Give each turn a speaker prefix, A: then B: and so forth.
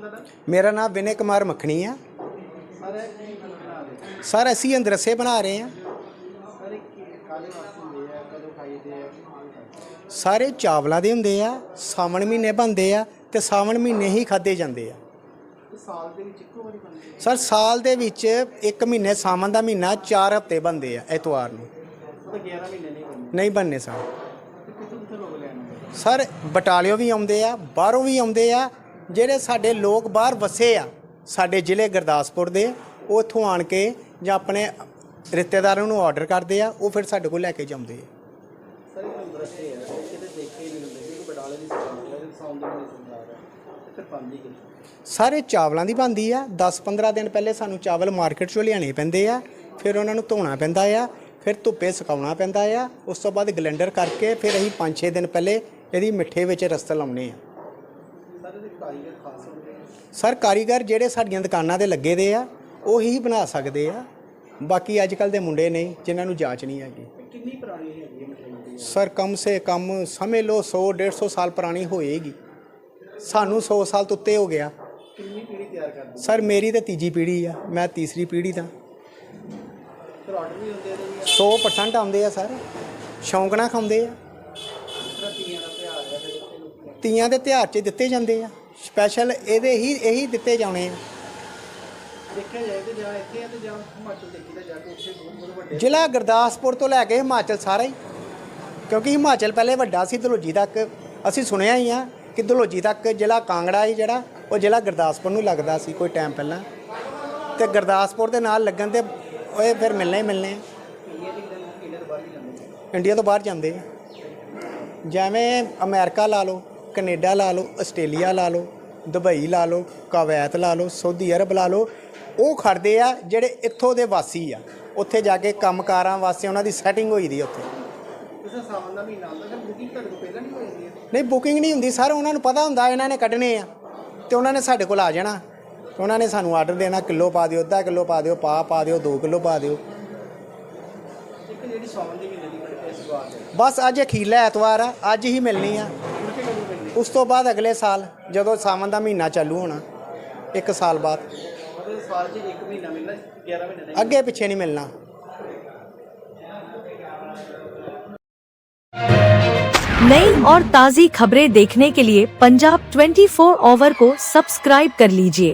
A: ਨਾਮ
B: ਮੇਰਾ ਨਾਮ ਵਿਨੇ ਕੁਮਾਰ ਮੱਖਣੀ ਆ।
A: ਸਰ ਇਹ ਕੀ ਬਣਾ ਰਹੇ
B: ਸਰ ਅਸੀਂ ਅੰਦਰਸੇ ਬਣਾ ਰਹੇ ਆ।
A: ਸਰ ਕਾਲੇ ਵਾਸਤੇ ਕਦੋਂ ਖਾਈਦੇ ਆ?
B: ਸਾਰੇ ਚਾਵਲਾਂ ਦੇ ਹੁੰਦੇ ਆ ਸਾਵਣ ਮਹੀਨੇ ਬਣਦੇ ਆ ਤੇ ਸਾਵਣ ਮਹੀਨੇ ਹੀ ਖਾਦੇ ਜਾਂਦੇ ਆ।
A: ਇਹ ਸਾਲ ਦੇ ਵਿੱਚ ਇੱਕੋ ਵਾਰੀ ਬਣਦੇ ਆ?
B: ਸਰ ਸਾਲ ਦੇ ਵਿੱਚ ਇੱਕ ਮਹੀਨੇ ਸਾਵਣ ਦਾ ਮਹੀਨਾ 4 ਹਫ਼ਤੇ ਬਣਦੇ ਆ ਐਤਵਾਰ ਨੂੰ।
A: ਉਹ ਤਾਂ 11 ਮਹੀਨੇ ਨਹੀਂ ਬਣਦੇ।
B: ਨਹੀਂ ਬਣਨੇ ਸਰ।
A: ਕਿੱਥੋਂ ਕਿੱਥੋਂ ਲੋਕ
B: ਸਰ ਬਟਾਲਿਓ ਵੀ ਆਉਂਦੇ ਆ ਬਾਹਰੋਂ ਵੀ ਆਉਂਦੇ ਆ ਜਿਹੜੇ ਸਾਡੇ ਲੋਕ ਬਾਹਰ ਵਸੇ ਆ ਸਾਡੇ ਜ਼ਿਲ੍ਹੇ ਗੁਰਦਾਸਪੁਰ ਦੇ ਉਹ ਇੱਥੋਂ ਆਣ ਕੇ ਜਾਂ ਆਪਣੇ ਰਿਸ਼ਤੇਦਾਰਾਂ ਨੂੰ ਆਰਡਰ ਕਰਦੇ ਆ ਉਹ ਫਿਰ ਸਾਡੇ ਕੋਲ ਲੈ ਕੇ ਜਾਂਦੇ ਆ।
A: ਸਰ ਇਹ ਅੰਦਰਸੇ ਆ ਇਹ ਕਿਤੇ ਦੇਖੇ ਹੀ ਨਹੀਂ ਹੁੰਦੇ ਕਿਉਂਕਿ ਬਡਾਲੇ ਦੀ ਸਰਕਾਰ ਹੈ ਸਾਊਂਡ ਦੀ ਸਰਕਾਰ ਹੈ ਤੇ ਫਿਰ ਪਾਉਂਦੀ ਕਿੱਥੇ?
B: ਸਾਰੇ ਚਾਵਲਾਂ ਦੀ ਬਣਦੀ ਆ 10-15 ਦਿਨ ਪਹਿਲੇ ਸਾਨੂੰ ਚਾਵਲ ਮਾਰਕੀਟ ਚੋਂ ਲਿਆਣੇ ਪੈਂਦੇ ਆ ਫਿਰ ਉਹਨਾਂ ਨੂੰ ਧੋਣਾ ਪੈਂਦਾ ਆ ਫਿਰ ਧੁੱਪੇ ਸੁਕਾਉਣਾ ਪੈਂਦਾ ਆ ਉਸ ਤੋਂ ਬਾਅਦ ਗਲੈਂਡਰ ਕਰਕੇ ਫਿਰ ਅਸੀਂ 5-6 ਦਿਨ ਪਹਿਲੇ ਇਹਦੀ ਮਿੱਠੇ ਵਿੱਚ ਰਸਤ ਲਾਉਨੇ ਆ।
A: ਕਾਰੀਗਰ ਆ
B: ਸਰ ਕਾਰੀਗਰ ਜਿਹੜੇ ਸਾਡੀਆਂ ਦੁਕਾਨਾਂ ਤੇ ਲੱਗੇ ਦੇ ਆ ਉਹੀ ਬਣਾ ਸਕਦੇ ਆ। ਬਾਕੀ ਅੱਜ ਕੱਲ ਦੇ ਮੁੰਡੇ ਨੇ ਜਿਨ੍ਹਾਂ ਨੂੰ ਜਾਂਚ ਨਹੀਂ ਹੈਗੀ।
A: ਕਿੰਨੀ ਪੁਰਾਣੀ ਹੈਗੀ ਦੀ
B: ਸਰ ਕਮ ਸੇ ਕਮ ਸਮਝ ਲਓ 100 150 ਸਾਲ ਪੁਰਾਣੀ ਹੋਏਗੀ। ਸਾਨੂੰ 100 ਸਾਲ ਤੋਂ ਉੱਤੇ ਹੋ ਗਿਆ।
A: ਕਿੰਨੀ ਪੀੜੀ ਤਿਆਰ ਕਰਦੇ
B: ਸਰ ਮੇਰੀ ਤਾਂ ਤੀਜੀ ਪੀੜ੍ਹੀ ਆ ਮੈਂ ਤੀਸਰੀ ਪੀੜ੍ਹੀ ਦਾ
A: ਫਿਰ ਆਰਡਰ ਵੀ ਹੁੰਦੇ ਆ ਇਹਦੇ ਵੀ
B: 100% ਆਉਂਦੇ ਆ ਸਰ। ਸ਼ੌਂਕ ਨਾਲ ਖਾਂਦੇ ਆ।
A: ਤੀਆਂ ਦਾ ਲੈਂਦੇ
B: ਤੀਆਂ ਦੇ ਤਿਉਹਾਰ 'ਚ ਦਿੱਤੇ ਜਾਂਦੇ ਆ। ਸਪੈਸ਼ਲ ਇਹਦੇ ਹੀ ਇਹੀ ਦਿੱਤੇ ਜਾਣੇ ਆ।
A: ਦੇਖਿਆ ਜਾਏ ਤੇ ਜਾਂ ਇੱਥੇ ਆ ਤੇ ਜਾਂ ਹਿਮਾਚਲ ਦੇਖੀਦਾ ਜਾ ਕੇ ਉੱਥੇ ਬਹੁਤ ਬਹੁਤ ਵੱਡੇ
B: ਜ਼ਿਲ੍ਹਾ ਗੁਰਦਾਸਪੁਰ ਤੋਂ ਲੈ ਕੇ ਹਿਮਾਚਲ ਸਾਰਾ ਹੀ। ਕਿਉਂਕਿ ਹਿਮਾਚਲ ਪਹਿਲੇ ਵੱਡਾ ਸੀ ਦਲੋਜੀ ਤੱਕ ਅਸੀਂ ਸੁਣਿਆ ਹੀ ਆ ਕਿ ਦਲੋਜੀ ਤੱਕ ਜ਼ਿਲ੍ਹਾ ਕਾਂਗੜਾ ਹੀ ਜਿਹੜਾ ਉਹ ਜ਼ਿਲ੍ਹਾ ਗੁਰਦਾਸਪੁਰ ਨੂੰ ਲੱਗਦਾ ਸੀ ਕੋਈ ਟਾਈਮ ਪਹਿਲਾਂ। ਤੇ ਗੁਰਦਾਸਪੁਰ ਦੇ ਨਾਲ ਲੱਗਣ ਤੇ ਉਹ ਫਿਰ ਮਿਲਣੇ ਹੀ ਮਿਲਣੇ
A: ਇੰਡੀਆ ਤੋਂ ਬਾਹਰ ਜਾਂਦੇ ਨੇ।
B: ਇੰਡੀਆ ਤੋਂ ਬਾਹਰ ਜਾਂਦੇ ਆ। ਜਿਵੇਂ ਅਮਰੀਕਾ ਲਾ ਲਓ ਕੈਨੇਡਾ ਲਾ ਲਓ ਆਸਟ੍ਰੇਲੀਆ ਲਾ ਲਓ ਦੁਬਈ ਲਾ ਲਓ ਕੁਵੈਤ ਲਾ ਲਓ ਸਾਊਦੀ ਅਰਬ ਲਾ ਲਓ ਉਹ ਖੜਦੇ ਆ ਜਿਹੜੇ ਇੱਥੋਂ ਦੇ ਵਾਸੀ ਆ। ਉੱਥੇ ਜਾ ਕੇ ਕੰਮਕਾਰਾਂ ਵਾਸਤੇ ਉਹਨਾਂ ਦੀ ਸੈਟਿੰਗ ਹੋਈ ਦੀ ਉੱਥੇ।
A: ਨਹੀਂ
B: ਬੁਕਿੰਗ ਨਹੀਂ ਹੁੰਦੀ ਸਰ ਉਹਨਾਂ ਨੂੰ ਪਤਾ ਹੁੰਦਾ ਇਹਨਾਂ ਨੇ ਕੱਢਣੇ ਆ। ਤੇ ਉਹਨਾਂ ਨੇ ਸਾਡੇ ਕੋਲ ਆ ਜਾਣਾ। ਤੇ ਉਹਨਾਂ ਨੇ ਸਾਨੂੰ ਆਰਡਰ ਦੇਣਾ ਕਿਲੋ ਪਾ ਦਿਓ ਅੱਧਾ ਕਿਲੋ ਪਾ ਦਿਓ ਪਾ ਪਾ ਦਿਓ 2 ਕਿਲੋ ਪਾ ਦਿਓ।
A: ਇੱਕ ਜਿਹੜੀ ਸਾਵਣ ਦੀ ਮਹੀਨੇ ਦੀ ਬੜੀ ਇਸ ਵਾਰ। ਹੈ
B: ਬਸ ਅੱਜ ਅਖੀਰਲਾ ਐਤਵਾਰ ਆ ਅੱਜ ਹੀ ਮਿਲਣੀ ਆ। ਉਸ ਤੋਂ ਬਾਅਦ ਅਗਲੇ ਸਾਲ ਜਦੋਂ ਸਾਵਣ ਦਾ ਮਹੀਨਾ ਚਾਲੂ ਹੋਣਾ ਇੱਕ ਸਾਲ ਬਾਅਦ
A: ਮਤਲਬ ਸਾਲ 'ਚ ਇੱਕ ਮਹੀਨਾ ਮਿਲਣਾ 11 ਮਹੀਨੇ ਦਾ
B: ਅੱਗੇ ਪਿੱਛੇ ਨਹੀਂ ਮਿਲਣਾ
C: नई और ताज़ी खबरें देखने के लिए पंजाब 24 ओवर को सब्सक्राइब कर लीजिए